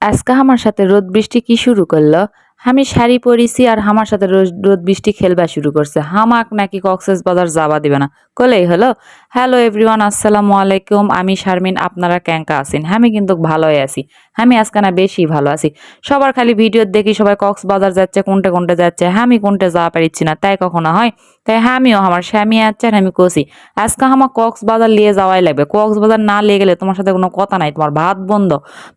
আজকে আমার সাথে রোদ বৃষ্টি কি শুরু করল? আমি শাড়ি পরিছি আর আমার সাথে রোদ বৃষ্টি খেলবা শুরু করছে। হামাক নাকি কক্সেস বাজার যাবা দিবে না। কলেই হলো। হ্যালো এভরিওয়ান, আসসালামু আলাইকুম। আমি শারমিন, আপনারা ক্যাঙ্কা আছেন। আমি কিন্তু ভালোই আছি। আমি আজকে না বেশি ভালো আছি। সবার খালি ভিডিও দেখি সবাই কক্সবাজার যাচ্ছে, কোনটা কোনটা যাচ্ছে। আমি কোনটা যাওয়া পারিচ্ছি না, তাই কখনো হয়? তাই আমিও, আমার স্বামী আছে আর আমি কষি আজকে আমার কক্সবাজার নিয়ে যাওয়াই লাগবে। কক্সবাজার না নিয়ে গেলে তোমার সাথে কোনো কথা নাই। তোমার ভাত বন্ধ,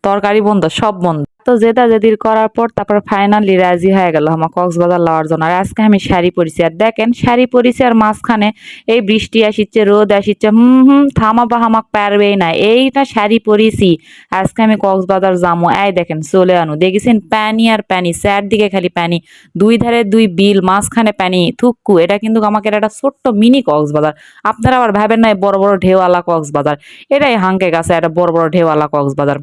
তরকারি বন্ধ, সব বন্ধ। তো জেদা জেদির করার পর তারপর ফাইনালি রাজি হয়ে গেল আমার কক্সবাজার লওয়ার জন্য। আর আজকে আমি শাড়ি পরেছি। আর দেখেন, শাড়ি পরেছি আর মাঝখানে এই বৃষ্টি আসিচ্ছে, রোদ আসিচ্ছে, হুম হুম থামাবা হামাক পারবেই না। এইটা শাড়ি পরেছি, আজকে আমি কক্সবাজার যামো। এই দেখেন, চলে আনু। দেখেছেন প্যানি আর প্যানি স্যার দিকে খালি প্যানি দুই ধারে দুই বিল, মাঝখানে প্যানি থুক্কু এটা কিন্তু আমাকে একটা ছোট্ট মিনি কক্সবাজার। আপনারা আবার ভাবেন না বড় বড় ঢেউওয়ালা কক্সবাজার। এটাই হাঙ্কে গেছে একটা বড় বড় ঢেউওয়ালা কক্সবাজার।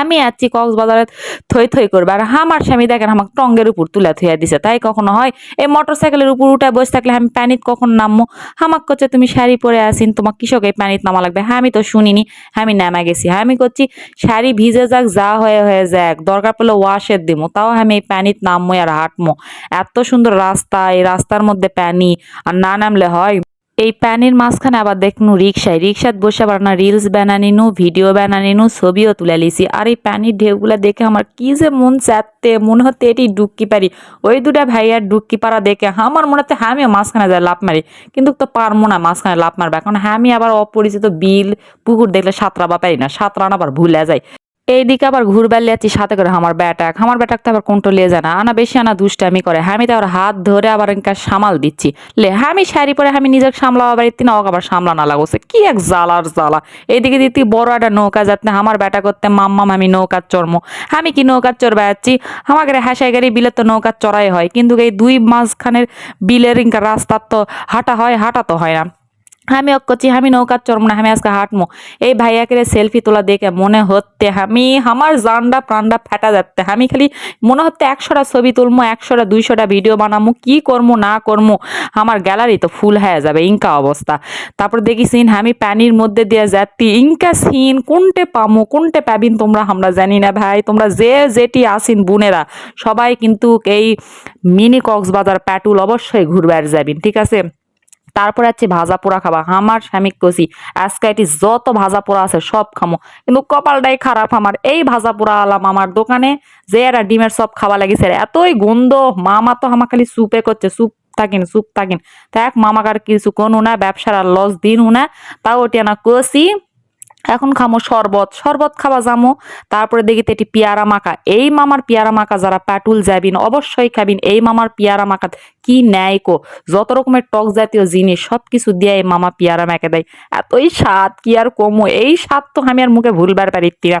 আমি আছি কক্সবাজারে থই থই করবে। আর আমার স্বামী দেখেন আমাকে টঙ্গের উপর তুলে থুয়া দিছে। তাই কখনো হয়, এই মোটর সাইকেলের উপর উঠে বসে থাকলে আমি প্যানিত কখন নামবো? হামাক করছে তুমি শাড়ি পরে আসিন, তোমার কৃষক এই প্যানিত নামা লাগবে। হ্যাঁ আমি তো শুনিনি, আমি নামা গেছি। হ্যাঁ আমি করছি শাড়ি ভিজে যাক, যা হয়ে হয়ে যাক, দরকার পড়লে ওয়াশের দিমো। তাও আমি এই প্যানিত নামবো আর হাঁটমো এত সুন্দর রাস্তা, এই রাস্তার মধ্যে প্যানি আর না নামলে হয় এই প্যানির মাঝখানে আবার দেখনু রিক্সায় রিক্সাত বসে আবার না রিলস বানানিনু ভিডিও বানানিনু ছবিও তুলে লিছি। আর এই প্যানির ঢেউগুলা দেখে আমার কি যে মন চাচ্ছে মনে হচ্ছে এটি ডুবকি পারি ওই দুটা ভাইয়ার ডুবকি পাড়া দেখে আমার মনে হচ্ছে হ্যাঁ মাঝখানে যাই লাভ মারি। কিন্তু তো পারব না মাঝখানে লাভ মারবে এখন হ্যাঁ আমি আবার অপরিচিত বিল, পুকুর দেখলে সাঁতরাবা পারি না। সাঁতরানো আবার ভুলে যায় এইদিকে আবার ঘুরবার লিয়াচ্ছি সাথে করে আমার ব্যাটাক। আমার ব্যাটাক তো আবার কোনটো যায় না। আনা বেশি আনা দুষ্টামি করে। আমি তো আবার হাত ধরে আবার সামাল দিচ্ছি। লে আমি শাড়ি পরে আমি নিজের সামলাওয়া বাড়ির তিন ওক আবার সামলানা লাগছে। কি এক জ্বালার জ্বালা। এইদিকে দিতি বড় একটা নৌকা যাতে আমার ব্যাটা করতে মাম্মাম আমি নৌকার চর্ম আমি কি নৌকার চর বেড়াচ্ছি? আমাকে হাসাই গাড়ি, বিলের তো নৌকার চড়াই হয়। কিন্তু এই দুই মাঝখানের বিলের রাস্তার তো হাঁটা হয়, হাঁটা তো হয় না। আমি করছি আমি নৌকার চরম না, আমি আজকে হাঁটমো। এই ভাইয়াকে সেলফি তোলা দেখে মনে হচ্ছে আমি, আমার জানডা প্রাণটা ফেটা যাচ্ছে। আমি খালি মনে হচ্ছে একশোটা ছবি তুলবো একশোটা, দুইশোটা ভিডিও বানাবো কি করব না করব আমার গ্যালারি তো ফুল হয়ে যাবে, ইনকা অবস্থা। তারপর দেখি সিন, আমি প্যানির মধ্যে দিয়ে যাচ্ছি, ইনকা সিন, কোনটে পামো, কোনটে পাবিন তোমরা আমরা জানি না ভাই, তোমরা যে যেটি আসিন বোনেরা, সবাই কিন্তু এই মিনি কক্সবাজার প্যাটুল অবশ্যই ঘুরবার যাবেন, ঠিক আছে? তারপর আছে ভাজা পোড়া খাবা। আমার স্বামী কষি আজকে এটি যত ভাজা পোড়া আছে সব খামো। কিন্তু কপালটাই খারাপ আমার। এই ভাজা পোড়া আলাম আমার দোকানে, যে এরা ডিমের সব খাওয়া লাগিছে এতই গন্ধ, মামা তো আমার খালি সুপে করছে সুপ থাকিন সুপ থাকিন। তা এক মামাকার কিছু কোন না, ব্যবসার লস দিন না। তাও ওটি আনা কষি এখন খামো শরবত। শরবত খাওয়া যামো তারপরে দেখি তো এটি পেয়ারা মাখা। এই মামার পেয়ারা মাখা যারা প্যাটুল যাবিন অবশ্যই খাবিন এই মামার পেয়ারা মাখা কি নেয় কো? যত রকমের টক জাতীয় জিনিস সব কিছু দিয়ে এই মামা পেয়ারা মেখে দেয়। এতই স্বাদ, কি আর কমো? এই স্বাদ তো আমি আর মুখে ভুলবার পারি না।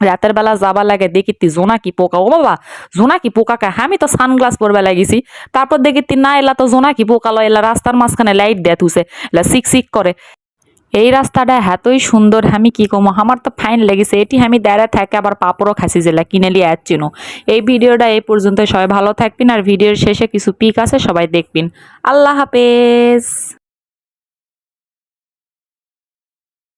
রাতের বেলা যাবা লাগে দেখিতি জোনাকি পোকা। ও বাবা জোনাকি পোকা কা? আমি তো সানগ্লাস পরবে লাগিছি। তারপর দেখিতি না এলা তো জোনাকি পোকা লয়? এলা রাস্তার মাঝখানে লাইট দেয় তুসে এলা সিক সিক করে। এই রাস্তাটা এতই সুন্দর, আমি কি কমো? আমার তো ফাইন লেগেছে। এটি আমি দাঁড়া থাকে আবার পাপড়ও খাসি জেলা, কিনে নিয়ে যাচ্ছিল এই ভিডিওটা এই পর্যন্ত সবাই ভালো থাকবেন আর ভিডিওর শেষে কিছু পিক আছে, সবাই দেখবেন। আল্লাহ হাফেজ।